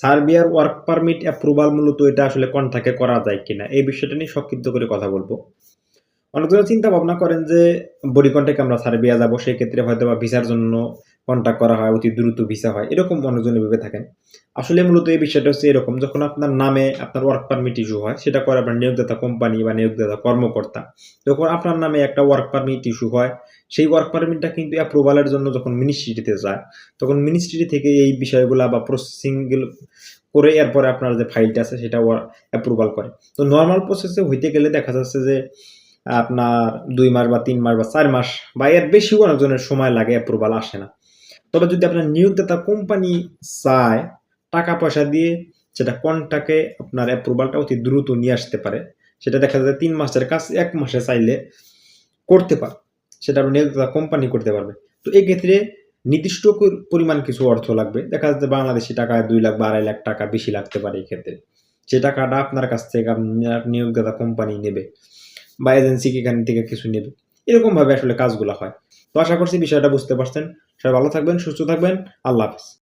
সার্বিয়ার work permit approval মূলত এটা আসলে কন্ট্রাক্টে করা যায় কিনা, এই বিষয়টা নিয়ে সংক্ষিপ্ত করে কথা বলব। অনেকজন চিন্তা ভাবনা করেন যে বডি কন্ট্যাক্ট আমরা সার্বিয়া যাব সেই ক্ষেত্রে হয়তো বা ভিসার জন্য কন্ট্যাক্ট করা হয়, অতি দ্রুত ভিসা হয়, এরকম অনেকজন ভেবে থাকেন। আসলে মূলত এই বিষয়টা হচ্ছে এরকম, যখন আপনার নামে আপনার ওয়ার্ক পারমিট ইস্যু হয়, সেটা করে আপনার নিয়োগদাতা কোম্পানি বা নিয়োগদাতা কর্মকর্তা, যখন আপনার নামে একটা ওয়ার্ক পারমিট ইস্যু হয়, সেই ওয়ার্ক পারমিটটা কিন্তু অ্যাপ্রুভালের জন্য যখন মিনিস্ট্রিতে যায়, তখন মিনিস্ট্রি থেকে এই বিষয়গুলো বা প্রসেসিং করে এরপরে আপনার যে ফাইলটা আছে, সেটা অ্যাপ্রুভাল করে। তো নর্মাল প্রসেসে হইতে গেলে দেখা যাচ্ছে যে, আপনার দুই মাস বা তিন মাস বা চার মাস বা এর বেশিও অনেকজনের সময় লাগে অ্যাপ্রুভাল আসে না। তবে যদি আপনার নিয়োগদাতা কোম্পানি চায়, টাকা পয়সা দিয়ে সেটা কন্টাকে আপনার অ্যাপ্রুভালটা অতি দ্রুত নিয়ে আসতে পারে। সেটা দেখা যায় তিন মাসের কাজ, এক মাসে চাইলে করতে পারে। সেটা আপনার নিয়োগদাতা কোম্পানি করতে পারবে। তো এক্ষেত্রে নির্দিষ্ট পরিমাণ কিছু অর্থ লাগবে। দেখা যাচ্ছে বাংলাদেশি টাকায় দুই লাখ বা আড়াই লাখ টাকা বেশি লাগতে পারে এক্ষেত্রে। ক্ষেত্রে যে টাকাটা আপনার কাছ থেকে আপনার নিয়োগদাতা কোম্পানি নেবে বা এজেন্সি এখান থেকে কিছু নেবে। এরকম ভাবে আসলে কাজগুলো হয়। তো আশা করছি বিষয়টা বুঝতে পারছেন। সবাই ভালো থাকবেন, সুস্থ থাকবেন। আল্লাহ হাফিজ।